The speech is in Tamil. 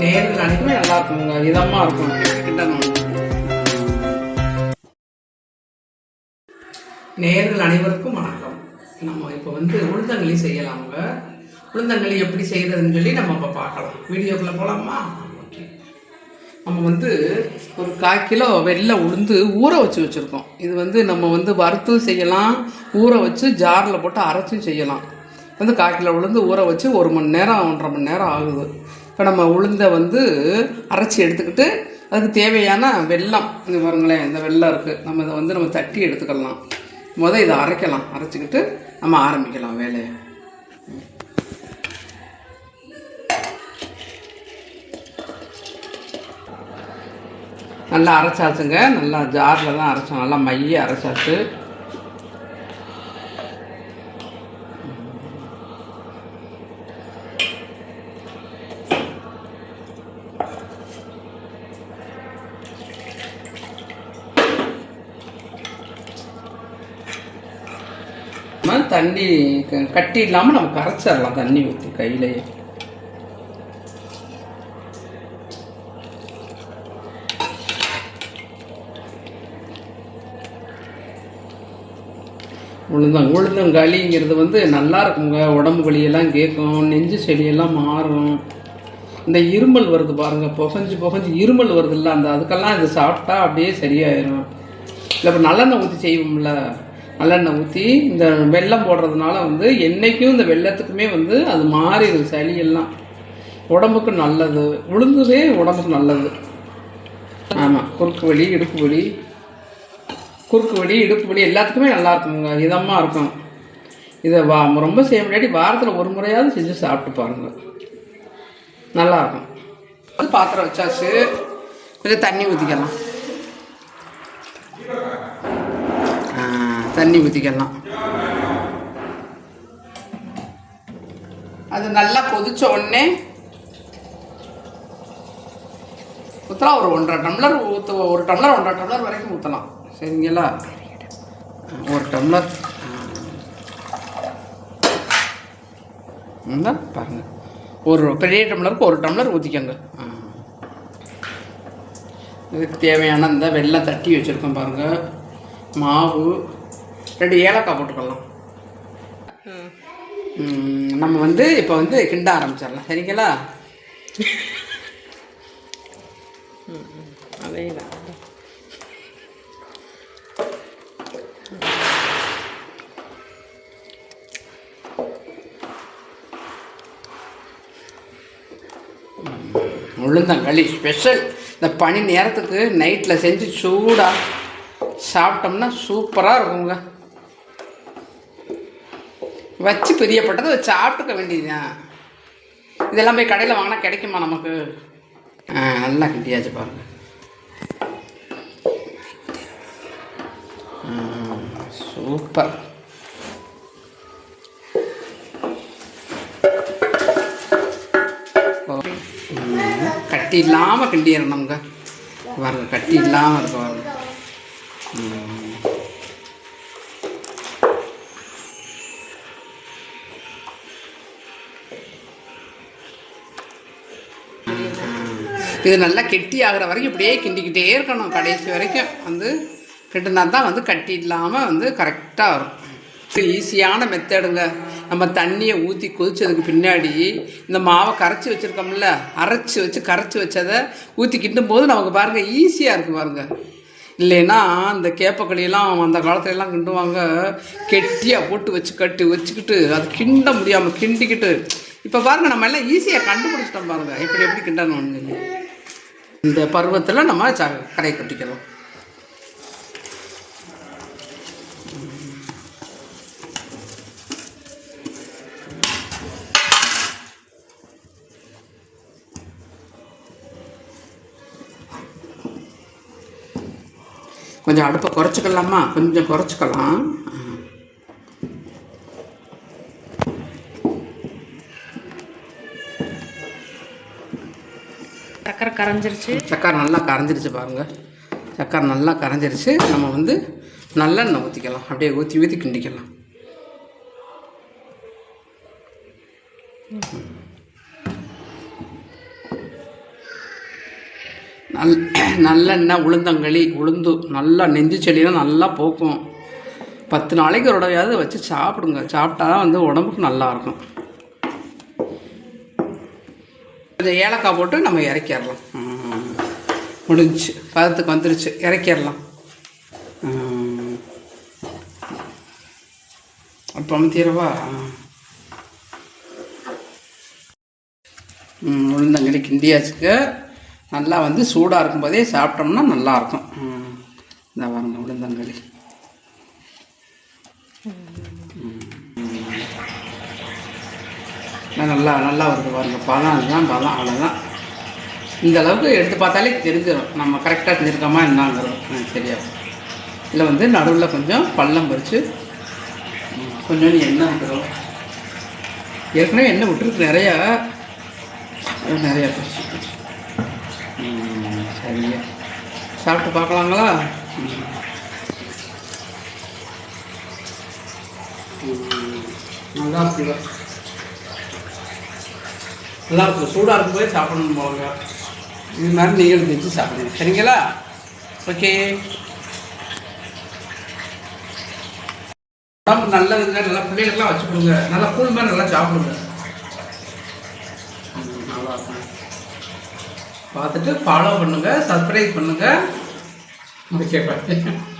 நேரில் அனைக்குமே நல்லா இருக்குங்க இதமாக இருக்கும் கிட்ட நேர்கள் அனைவருக்கும் வணக்கம். நம்ம இப்போ வந்து உளுந்தங்களி செய்யலாமுங்க. உளுந்தங்களி எப்படி செய்யறதுன்னு சொல்லி நம்ம இப்போ பார்க்கலாம். வீடியோக்குள்ளே போகலாமா நம்ம வந்து ஒரு கால் கிலோ வெள்ளை உளுந்து ஊற வச்சு வச்சுருக்கோம். இது வந்து நம்ம வந்து வறுத்தும் செய்யலாம். ஊற வச்சு ஜாரில் போட்டு அரைச்சும் செய்யலாம். வந்து கால் கிலோ உளுந்து ஊற வச்சு ஒரு மணி நேரம் ஒன்றரை மணி நேரம் ஆகுது. இப்போ நம்ம உளுந்தை வந்து அரைச்சி எடுத்துக்கிட்டு அதுக்கு தேவையான வெல்லம். இது பாருங்களேன் இந்த வெல்லம் இருக்குது நம்ம இதை வந்து நம்ம தட்டி எடுத்துக்கலாம். முதல் இதை அரைக்கலாம். அரைச்சிக்கிட்டு நம்ம ஆரம்பிக்கலாம் வேலையை. நல்லா அரைச்சாச்சுங்க. நல்லா ஜாரில் தான் அரைச்சோம். நல்லா மைய அரைச்சாச்சு. தண்ணி கட்டி இல்லாமல் நம்ம கரைச்சிடலாம் தண்ணி ஊற்றி கையிலேயே. உழுதம் உளுந்தம் களிங்கிறது வந்து நல்லா இருக்குங்க. உடம்பு வலியெல்லாம் கேட்கும் நெஞ்சு செடியெல்லாம் மாறும். இந்த இருமல் வருது பாருங்க. புகஞ்சு புகஞ்சு இருமல் வருது இல்லை அந்த அதுக்கெல்லாம் இது சாப்பிட்டா அப்படியே சரியாயிரும். இல்லை இப்போ நல்லெண்ணெய் ஊற்றி செய்வோம்ல. நல்லெண்ணெய் ஊற்றி இந்த வெல்லம் போடுறதுனால வந்து என்றைக்கும் இந்த வெள்ளத்துக்குமே வந்து அது மாறிடும் சளியெல்லாம். உடம்புக்கு நல்லது. உளுந்துதே உடம்புக்கு நல்லது. ஆமாம் குறுக்கு வலி இடுப்பு வலி. குறுக்கு வலி இடுப்பு வலி எல்லாத்துக்குமே நல்லா இருக்குங்க. இதமாக இருக்கும். இதை வா ரொம்ப செய்ய முடியாட்டி வாரத்தில் ஒரு முறையாவது செஞ்சு சாப்பிட்டு பாருங்க. நல்லாயிருக்கும் பாத்திரம் வச்சாச்சு. கொஞ்சம் தண்ணி ஊற்றிக்கலாம் ஆ, தண்ணி ஊற்றிக்கலாம் அது நல்லா கொதிச்ச உடனே ஊற்றலாம் ஒரு ஒன்றரை டம்ளர் ஊற்று ஒரு டம்ளர் ஒன்றரை டம்ளர் வரைக்கும் ஊற்றலாம் சரிங்களா? ஒரு டம்ளர். பாருங்கள் பாருங்க. ஒரு பெரிய டம்ளருக்கு ஒரு டம்ளர் ஊற்றிக்கோங்க இதுக்கு தேவையான இந்த வெள்ளை தட்டி வச்சுருக்கோம் பாருங்கள் மாவு ரெண்டு ஏலக்காய் போட்டுக்கலாம் ம், நம்ம வந்து இப்போ வந்து கிண்ட ஆரம்பிச்சிடலாம். சரிங்களா? அதே தான் உளுந்தங்களி ஸ்பெஷல் இந்த பனி நேரத்துக்கு நைட்டில் செஞ்சு சூடாக சாப்பிட்டோம்னா சூப்பராக இருக்குங்க. வச்சு பிரியப்பட்டதை வச்சு சாப்பிட்டுக்க வேண்டியதுதான். இதெல்லாம் போய் கடையில் வாங்கினா கிடைக்குமா நமக்கு? ஆ நல்லா கிண்டியாச்சு பாருங்க. சூப்பர். கட்டி இல்லாமல் கிண்டிடணுங்க. பாருங்க கட்டி இல்லாமல் இருக்கு பாருங்க. இது நல்லா கெட்டி ஆகிற வரைக்கும் இப்படியே கிண்டிக்கிட்டே இருக்கணும் கடைசி வரைக்கும். வந்து கிண்டினா தான் வந்து கட்டி இல்லாமல் வந்து கரெக்டாக வரும். ஈஸியான மெத்தடுங்க நம்ம தண்ணியை ஊற்றி கொதிச்சதுக்கு பின்னாடி இந்த மாவை கரைச்சி வச்சுருக்கோம்ல அரைச்சி வச்சு கரைச்சி வச்சதை ஊற்றி கிண்டும் போது நமக்கு பாருங்கள் ஈஸியாக இருக்குது பாருங்கள் இல்லைன்னா இந்த கேப்பக்களியெல்லாம் அந்த காலத்துலலாம் கிண்டுவாங்க கெட்டியாக போட்டு வச்சு கட்டி வச்சுக்கிட்டு அது கிண்ட முடியாமல் கிண்டிக்கிட்டு. இப்போ பாருங்க நம்ம எல்லாம் ஈஸியாக கண்டுபிடிச்சிட்டோம் பாருங்கள் எப்படி எப்படி கிண்டணும் ஒன்று இந்த பருவத்தில் நம்ம ச கரையை கட்டிக்கிறோம். கொஞ்சம் அடுப்பை குறைச்சிக்கலாமா? கொஞ்சம் குறைச்சிக்கலாம். சக்கரை கரைஞ்சிருச்சு. சக்கரை நல்லா கரைஞ்சிருச்சு பாருங்க. சக்கரை நல்லா கரைஞ்சிருச்சு. நம்ம வந்து நல்லெண்ணெய் ஊற்றிக்கலாம் அப்படியே ஊற்றி ஊற்றி கிண்டிக்கலாம். நல் நல்லெண்ணெய் உளுந்தங்களி உளுந்து நல்லா நெஞ்சு செடியெல்லாம் நல்லா போக்கும். பத்து நாளைக்கு ஒரு தடவையாவது வச்சு சாப்பிடுங்க. சாப்பிட்டா தான் வந்து உடம்புக்கு நல்லாயிருக்கும் இருக்கும் கொஞ்சம் ஏலக்காய் போட்டு நம்ம இறக்கிடலாம். முடிஞ்சு முடிஞ்சுச்சு. பதத்துக்கு வந்துருச்சு. இறக்கிடலாம். அப்போ அப்புறம் தீரவா உளுந்தங்களி கிண்டியாச்சுக்கு நல்லா வந்து சூடாக இருக்கும்போதே சாப்பிட்டோம்னா நல்லாயிருக்கும். இந்த வாங்க உளுந்தங்களி நல்லா நல்லா வருது பாருங்க. பதம் அதுதான் பதம் அவ்வளோதான் இந்த அளவுக்கு எடுத்து பார்த்தாலே தெரிஞ்சிடும் நம்ம கரெக்டாக செஞ்சுருக்கோமா என்னங்கிறோம் தெரியாது. இதில் இல்லை வந்து நடுவில் கொஞ்சம் பள்ளம் பறித்து கொஞ்சோண்டு எண்ணெய் விட்டுரும் ஏற்கனவே எண்ணெய் விட்டுருக்கு நிறையா. நிறையா பறிச்சு. சரியா சாப்பிட்டு பார்க்கலாங்களா? நல்லா இருக்குதா நல்லா இருக்கும் சூடாக இருக்கும்போது சாப்பிடணும் போவாங்க. இது மாதிரி நீங்களும் செஞ்சு சாப்பிடுங்க. சரிங்களா? ஓகே. உடம்பு நல்லதுங்க நல்லா பிள்ளைகளுக்குலாம் வச்சு கொடுங்க. நல்லா கூழ் மாதிரி நல்லா சாப்பிடுங்க. ம், நல்லா இருக்கும். பார்த்துட்டு ஃபாலோ பண்ணுங்கள் சப்ஸ்கிரைப் பண்ணுங்கள் ஓகே பாய்